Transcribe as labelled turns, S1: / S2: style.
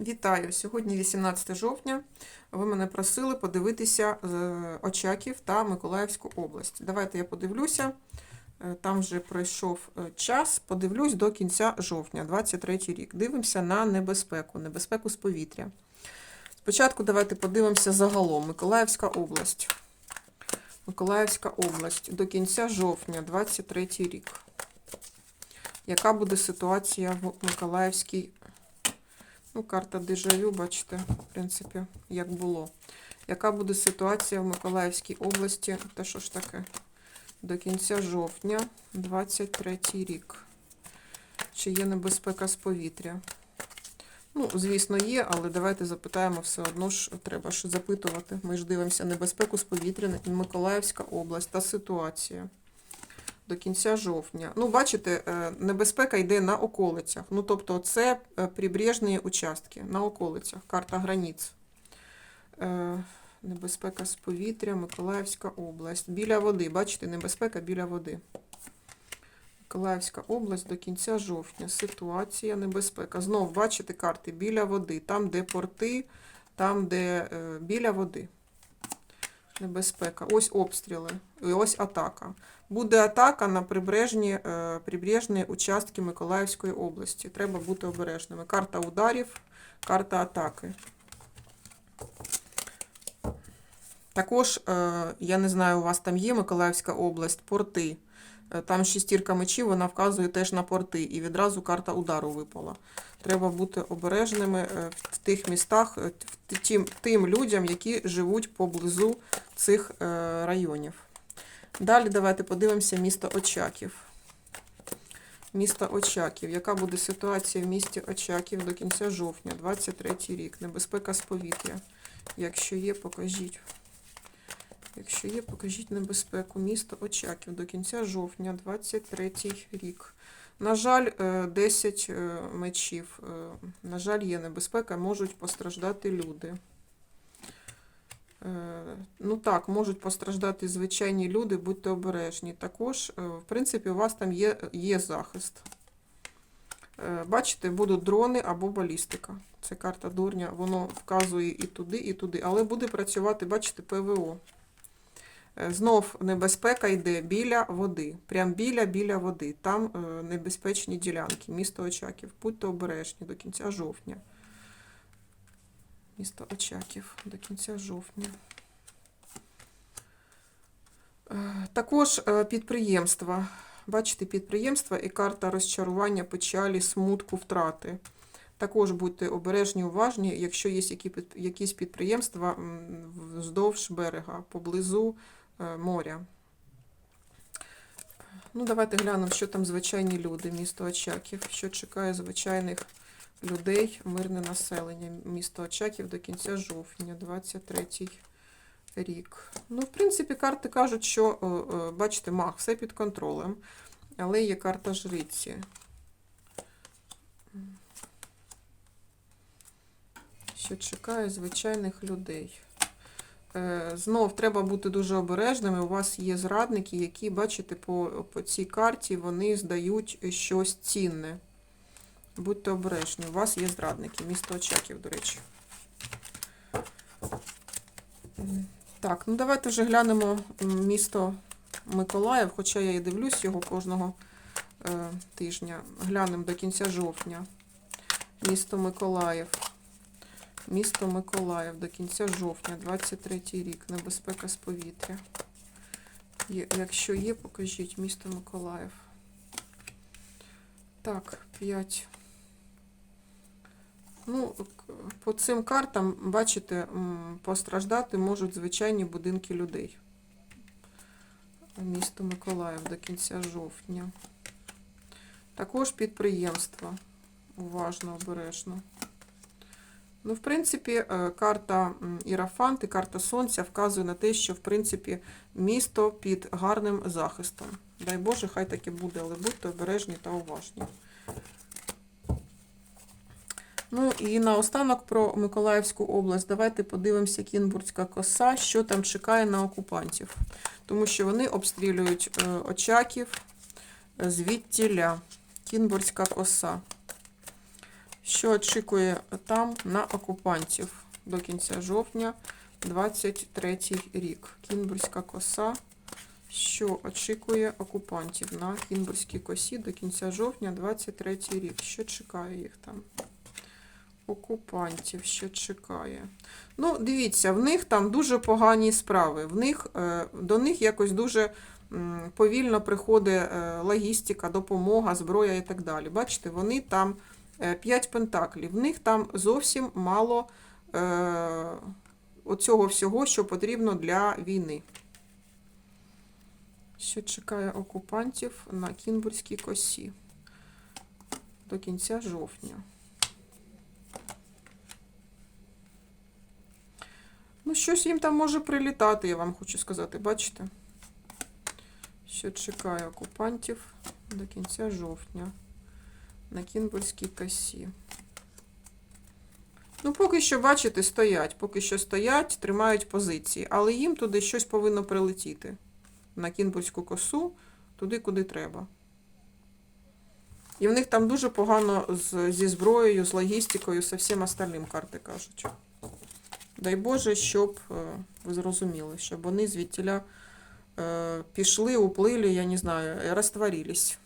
S1: Вітаю! Сьогодні 18 жовтня. Ви мене просили подивитися е, Очаків та Миколаївську область. Давайте я подивлюся. Е, Там вже пройшов е, час. Подивлюсь до кінця жовтня, 23 рік. Дивимося на небезпеку, небезпеку з повітря. Спочатку давайте подивимося загалом. Миколаївська область. Миколаївська область до кінця жовтня, 23 рік. Яка буде ситуація в Миколаївській Ну, карта дежавю, бачите, в принципі, як було. Яка буде ситуація в Миколаївській області? Та що ж таке? До кінця жовтня, 23 рік. Чи є небезпека з повітря? Ну, звісно, є, але давайте запитаємо все одно ж, треба ж запитувати. Ми ж дивимося небезпеку з повітря, Миколаївська область та ситуація. До кінця жовтня. Ну, бачите, е, небезпека йде на околицях. Ну, тобто, це е, прибережні участки на околицях, карта границь. Е, Небезпека з повітря, Миколаївська область. Біля води. Бачите, небезпека біля води. Миколаївська область до кінця жовтня. Ситуація, небезпека. Знов бачите карти біля води. Там, де порти, там, де біля води. Небезпека. Ось обстріли. І ось атака. Буде атака на прибережні, е, прибережні участки Миколаївської області. Треба бути обережними. Карта ударів, карта атаки. Також, е, я не знаю, у вас там є Миколаївська область, порти. Е, Там шістірка мечів, вона вказує теж на порти. І відразу карта удару випала. Треба бути обережними е, в тих містах, тим, тим людям, які живуть поблизу цих районів. Далі давайте подивимося місто Очаків. Місто Очаків. Яка буде ситуація в місті Очаків до кінця жовтня, 23 рік? Небезпека з повітря. Якщо є, покажіть. Якщо є, покажіть небезпеку. Місто Очаків до кінця жовтня, 23 рік. На жаль, е, 10 е, мечів. Е, На жаль, є небезпека, можуть постраждати люди. Е, Ну так, можуть постраждати звичайні люди, будьте обережні. Також, е, в принципі, у вас там є, є захист. Е, Бачите, будуть дрони або балістика. Це карта дурня, воно вказує і туди, і туди. Але буде працювати, бачите, ПВО. Е, Знов небезпека йде біля води. Прям біля біля води. Там е, небезпечні ділянки. Місто Очаків. Будьте обережні до кінця жовтня. Місто Очаків до кінця жовтня. Е, Також підприємства. Бачите, підприємства і карта розчарування, печалі, смутку, втрати. Також будьте обережні, уважні, якщо є якісь підприємства вздовж берега, поблизу моря. Ну, давайте глянемо, що там звичайні люди, місто Очаків, що чекає звичайних людей, мирне населення. Місто Очаків до кінця жовтня, 23 рік. Ну, в принципі, карти кажуть, що, е, е, бачите, мах, все під контролем, але є карта жриці. Що чекає звичайних людей. Е, Знов треба бути дуже обережними. У вас є зрадники, які, бачите, по, по цій карті вони здають щось цінне. Будьте обережні. У вас є зрадники. Місто Очаків, до речі. Так, ну давайте вже глянемо місто Миколаїв, хоча я і дивлюсь його кожного е, тижня. Глянемо до кінця жовтня. Місто Миколаїв. Місто Миколаїв до кінця жовтня, 23 рік. Небезпека з повітря. Якщо є, покажіть місто Миколаїв. Так, 5. Ну, по цим картам, бачите, постраждати можуть звичайні будинки людей. Місто Миколаїв до кінця жовтня. Також підприємства. Уважно, обережно. Ну, в принципі, е, карта Ірафант і карта Сонця вказує на те, що, в принципі, місто під гарним захистом. Дай Боже, хай таки буде, але будьте обережні та уважні. Ну і наостанок про Миколаївську область. Давайте подивимося Кінбурзька коса, що там чекає на окупантів. Тому що вони обстрілюють е, Очаків звідтіля. Кінбурзька коса. Що очікує там на окупантів до кінця жовтня 23 рік? Кінбурзька коса. Що очікує окупантів на Кінбурзькій косі до кінця жовтня 23 рік? Що чекає їх там? Окупантів, що чекає. Ну, дивіться, в них там дуже погані справи. В них, е, до них якось дуже повільно приходить е, логістика, допомога, зброя і так далі. Бачите, вони там 5 пентаклів. В них там зовсім мало е, оцього всього, що потрібно для війни. Що чекає окупантів на Кінбурзькій косі до кінця жовтня. Ну, щось їм там може прилітати, я вам хочу сказати, бачите? Що чекає окупантів до кінця жовтня на Кінбурзькій косі. Ну, поки що, бачите, стоять. Поки що стоять, тримають позиції, але їм туди щось повинно прилетіти. На Кінбурзьку косу, туди, куди треба. І в них там дуже погано з, зі зброєю, з логістикою, з всім остальним, карти кажуть. Дай Боже, щоб е, ви зрозуміли, щоб вони звідтіля е, пішли, уплили, я не знаю, розтворились.